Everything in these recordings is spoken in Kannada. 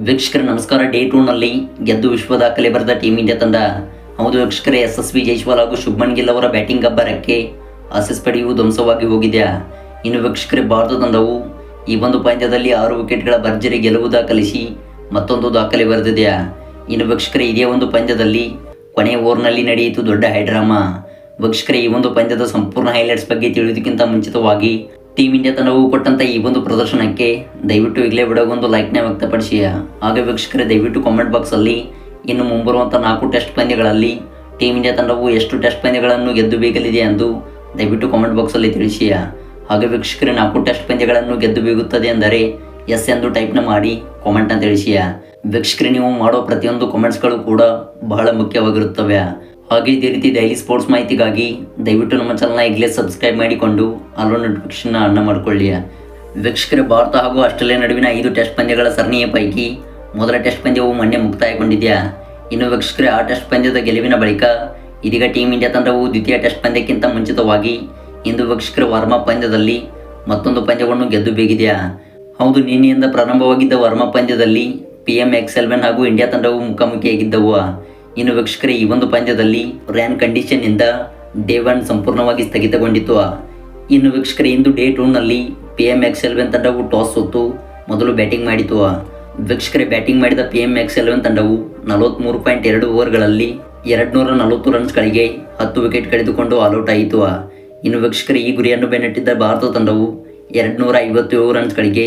ವೀಕ್ಷಕರ, ನಮಸ್ಕಾರ. ಡೇ ಟೂನಲ್ಲಿ ಗೆದ್ದು ವಿಶ್ವ ದಾಖಲೆ ಬರೆದ ಟೀಮ್ ಇಂಡಿಯಾ ತಂಡ, ಹೌದು ವೀಕ್ಷಕರೇ, ಎಸ್ ಎಸ್ ವಿ ಜೈಸ್ವಾಲ್ ಹಾಗೂ ಶುಭ್ಮನ್ ಗಿಲ್ ಅವರ ಬ್ಯಾಟಿಂಗ್ ಅಬ್ಬರಕ್ಕೆ ಆಸಿಸ್ ಪಡೆಯುವ ಧ್ವಂಸವಾಗಿ ಹೋಗಿದೆ. ಇನ್ನು ವೀಕ್ಷಕರೇ, ಭಾರತ ತಂಡವು ಈ ಒಂದು ಪಂದ್ಯದಲ್ಲಿ ಆರು ವಿಕೆಟ್ಗಳ ಭರ್ಜರಿ ಗೆಲುವು ದಾಖಲಿಸಿ ಮತ್ತೊಂದು ದಾಖಲೆ ಬರೆದಿದೆ. ಇನ್ನು ವೀಕ್ಷಕರೇ, ಇದೇ ಒಂದು ಪಂದ್ಯದಲ್ಲಿ ಕೊನೆಯ ಓವರ್ನಲ್ಲಿ ನಡೆಯಿತು ದೊಡ್ಡ ಹೈಡ್ರಾಮಾ. ವೀಕ್ಷಕರೇ, ಈ ಒಂದು ಪಂದ್ಯದ ಸಂಪೂರ್ಣ ಹೈಲೈಟ್ಸ್ ಬಗ್ಗೆ ತಿಳಿಯೋದಕ್ಕಿಂತ ಮುಂಚಿತವಾಗಿ ಟೀಮ್ ಇಂಡಿಯಾ ತಂಡವು ಕೊಟ್ಟಂಥ ಈ ಒಂದು ಪ್ರದರ್ಶನಕ್ಕೆ ದಯವಿಟ್ಟು ಈಗಲೇ ಬಿಡೋಗೊಂದು ಲೈಕ್ನ ವ್ಯಕ್ತಪಡಿಸಿ. ಹಾಗೆ ವೀಕ್ಷಕರೇ, ದಯವಿಟ್ಟು ಕಾಮೆಂಟ್ ಬಾಕ್ಸಲ್ಲಿ ಇನ್ನು ಮುಂಬರುವಂಥ ನಾಲ್ಕು ಟೆಸ್ಟ್ ಪಂದ್ಯಗಳಲ್ಲಿ ಟೀಮ್ ಇಂಡಿಯಾ ತಂಡವು ಎಷ್ಟು ಟೆಸ್ಟ್ ಪಂದ್ಯಗಳನ್ನು ಗೆದ್ದು ಬೇಕಲಿದೆ ಎಂದು ದಯವಿಟ್ಟು ಕಾಮೆಂಟ್ ಬಾಕ್ಸಲ್ಲಿ ತಿಳಿಸಿ. ಹಾಗೆ ವೀಕ್ಷಕರೇ, ನಾಲ್ಕು ಟೆಸ್ಟ್ ಪಂದ್ಯಗಳನ್ನು ಗೆದ್ದು ಬೀಗುತ್ತದೆ ಎಂದರೆ ಎಸ್ ಎಂದು ಟೈಪ್ನ ಮಾಡಿ ಕಾಮೆಂಟ್ನ ತಿಳಿಸಿ. ವೀಕ್ಷಕರೇ, ನೀವು ಮಾಡೋ ಪ್ರತಿಯೊಂದು ಕಾಮೆಂಟ್ಸ್ಗಳು ಕೂಡ ಬಹಳ ಮುಖ್ಯವಾಗಿರುತ್ತವೆ. ಹಾಗೆ ಇದೇ ರೀತಿ ಡೈಲಿ ಸ್ಪೋರ್ಟ್ಸ್ ಮಾಹಿತಿಗಾಗಿ ದಯವಿಟ್ಟು ನಮ್ಮ ಚಾನಲ್ನ ಈಗಲೇ ಸಬ್ಸ್ಕ್ರೈಬ್ ಮಾಡಿಕೊಂಡು ಅಲ್ಲೋ ನೋಟಿಫಿಕೇಶನ್ನ ಅನ್ನ ಮಾಡಿಕೊಳ್ಳಿ ವೀಕ್ಷಕರೇ, ಭಾರತ ಹಾಗೂ ಆಸ್ಟ್ರೇಲಿಯಾ ನಡುವಿನ ಐದು ಟೆಸ್ಟ್ ಪಂದ್ಯಗಳ ಸರಣಿಯ ಪೈಕಿ ಮೊದಲ ಟೆಸ್ಟ್ ಪಂದ್ಯವು ಮೊನ್ನೆ ಮುಕ್ತಾಯಗೊಂಡಿದೆಯಾ? ಇನ್ನು ವೀಕ್ಷಕರೇ, ಆ ಟೆಸ್ಟ್ ಪಂದ್ಯದ ಗೆಲುವಿನ ಬಳಿಕ ಇದೀಗ ಟೀಮ್ ಇಂಡಿಯಾ ತಂಡವು ದ್ವಿತೀಯ ಟೆಸ್ಟ್ ಪಂದ್ಯಕ್ಕಿಂತ ಮುಂಚಿತವಾಗಿ ಇಂದು ವೀಕ್ಷಕರ ವರ್ಮಾ ಪಂದ್ಯದಲ್ಲಿ ಮತ್ತೊಂದು ಪಂದ್ಯವನ್ನು ಗೆದ್ದು ಬೇಗಿದೆಯಾ ಹೌದು, ನಿನ್ನೆಯಿಂದ ಪ್ರಾರಂಭವಾಗಿದ್ದ ವರ್ಮಾ ಪಂದ್ಯದಲ್ಲಿ ಪಿ ಎಂ ಎಕ್ಸ್ ಎಲ್ವೆನ್ ಹಾಗೂ ಇಂಡಿಯಾ ತಂಡವು ಮುಖಾಮುಖಿಯಾಗಿದ್ದವು. ಇನ್ನು ವೀಕ್ಷಕರೇ, ಈ ಒಂದು ಪಂದ್ಯದಲ್ಲಿ ರ್ಯಾನ್ ಕಂಡೀಷನ್ ಇಂದ ಡೇ ಒನ್ ಸಂಪೂರ್ಣವಾಗಿ ಸ್ಥಗಿತಗೊಂಡಿತ್ತು ಇನ್ನು ವೀಕ್ಷಕರೇ, ಇಂದು ಡೇ ಟೂನಲ್ಲಿ ಪಿ ಎಂ ಎಕ್ಸ್ ಎಲ್ವೆನ್ ತಂಡವು ಟಾಸ್ ಸೋತು ಮೊದಲು ಬ್ಯಾಟಿಂಗ್ ಮಾಡಿತು. ವೀಕ್ಷಕರೇ, ಬ್ಯಾಟಿಂಗ್ ಮಾಡಿದ ಪಿ ಎಂ ಎಕ್ಸ್ ಎಲೆವೆನ್ ತಂಡವು ನಲವತ್ತ್ಮೂರು ಪಾಯಿಂಟ್ ಎರಡು ಓವರ್ಗಳಲ್ಲಿ ಎರಡು ನೂರ ನಲವತ್ತು ರನ್ಸ್ಗಳಿಗೆ ಹತ್ತು ವಿಕೆಟ್ ಕಳೆದುಕೊಂಡು ಆಲ್ಔಟ್ ಆಯಿತು. ಇನ್ನು ವೀಕ್ಷಕರೇ, ಈ ಗುರಿಯನ್ನು ಬೆನ್ನಟ್ಟಿದ್ದ ಭಾರತ ತಂಡವು ಎರಡು ನೂರ ಐವತ್ತೇಳು ರನ್ಸ್ಗಳಿಗೆ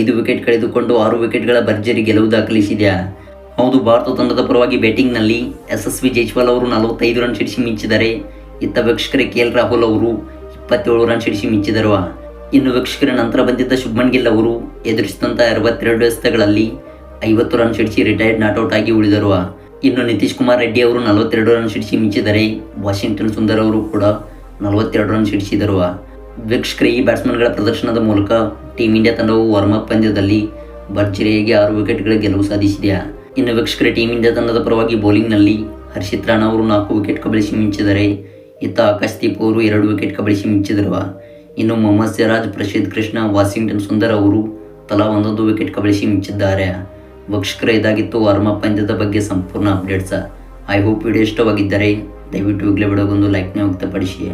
ಐದು ವಿಕೆಟ್ ಕಳೆದುಕೊಂಡು ಆರು ವಿಕೆಟ್ಗಳ ಭರ್ಜರಿ ಗೆಲುವು ದಾಖಲಿಸಿದೆ. ಹೌದು, ಭಾರತ ತಂಡದ ಪರವಾಗಿ ಬ್ಯಾಟಿಂಗ್ನಲ್ಲಿ ಎಸ್ ಎಸ್ ವಿ ಜೈಸ್ವಾಲ್ ಅವರು ನಲವತ್ತೈದು ರನ್ ಸಿಡಿಸಿ ಮಿಂಚಿದ್ದಾರೆ. ಇತ್ತ ವೀಕ್ಷಕರೇ, ಕೆ. ಎಲ್. ರಾಹುಲ್ ಅವರು ಇಪ್ಪತ್ತೇಳು ರನ್ ಸಿಡಿಸಿ ಮಿಂಚಿದರು. ಇನ್ನು ವೀಕ್ಷಕರ, ನಂತರ ಬಂದಿದ್ದ ಶುಭ್ಮನ್ ಗಿಲ್ ಅವರು ಎದುರಿಸಿದಂಥ ಅರವತ್ತೆರಡು ಎಸೆತಗಳಲ್ಲಿ ಐವತ್ತು ರನ್ ಸಿಡಿಸಿ ರಿಟೈರ್ಡ್ ನಾಟ್ಔಟ್ ಆಗಿ ಉಳಿದರು. ಇನ್ನು ನಿತೀಶ್ ಕುಮಾರ್ ರೆಡ್ಡಿ ಅವರು ನಲವತ್ತೆರಡು ರನ್ ಸಿಡಿಸಿ ಮಿಂಚಿದರೆ ವಾಷಿಂಗ್ಟನ್ ಸುಂದರ್ ಅವರು ಕೂಡ ನಲವತ್ತೆರಡು ರನ್ ಸಿಡಿಸಿದರು. ವೀಕ್ಷಕರೇ, ಈ ಬ್ಯಾಟ್ಸ್ಮನ್ಗಳ ಪ್ರದರ್ಶನದ ಮೂಲಕ ಟೀಮ್ ಇಂಡಿಯಾ ತಂಡವು ವಾರ್ಮಪ್ ಪಂದ್ಯದಲ್ಲಿ ಭರ್ಜರಿಯಾಗಿ ಆರು ವಿಕೆಟ್ಗಳ ಗೆಲುವು ಸಾಧಿಸಿದೆ. ಇನ್ನು ವೀಕ್ಷಕರ ಟೀಮ್ ಇಂಡಿಯಾ ತಂಡದ ಪರವಾಗಿ ಬೌಲಿಂಗ್ನಲ್ಲಿ ಹರ್ಷಿತ್ ರಾಣ ಅವರು ನಾಲ್ಕು ವಿಕೆಟ್ ಕಬಳಿಸಿ ಮಿಂಚಿದರೆ ಇತ್ತ ಆಕಾಶ್ದೀಪ್ ಅವರು ಎರಡು ವಿಕೆಟ್ ಕಬಳಿಸಿ ಮಿಂಚಿದರು. ಇನ್ನು ಮೊಹಮ್ಮದ್ ಸಿರಾಜ್, ಪ್ರಶೀದ್ ಕೃಷ್ಣ ವಾಷಿಂಗ್ಟನ್ ಸುಂದರ್ ಅವರು ತಲಾ ಒಂದೊಂದು ವಿಕೆಟ್ ಕಬಳಿಸಿ ಮಿಂಚಿದ್ದಾರೆ. ವೀಕ್ಷಕರ, ಇದಾಗಿತ್ತು ವಾರ್ಮಪ್ ಪಂದ್ಯದ ಬಗ್ಗೆ ಸಂಪೂರ್ಣ ಅಪ್ಡೇಟ್ಸ್ ಐ ಹೋಪ್ ವಿಡಿಯೋ ಇಷ್ಟವಾಗಿದ್ದರೆ ದಯವಿಟ್ಟು ಈಗಲೇ ಬಿಡೋಗೊಂದು ಲೈಕ್ನ ವ್ಯಕ್ತಪಡಿಸಿ.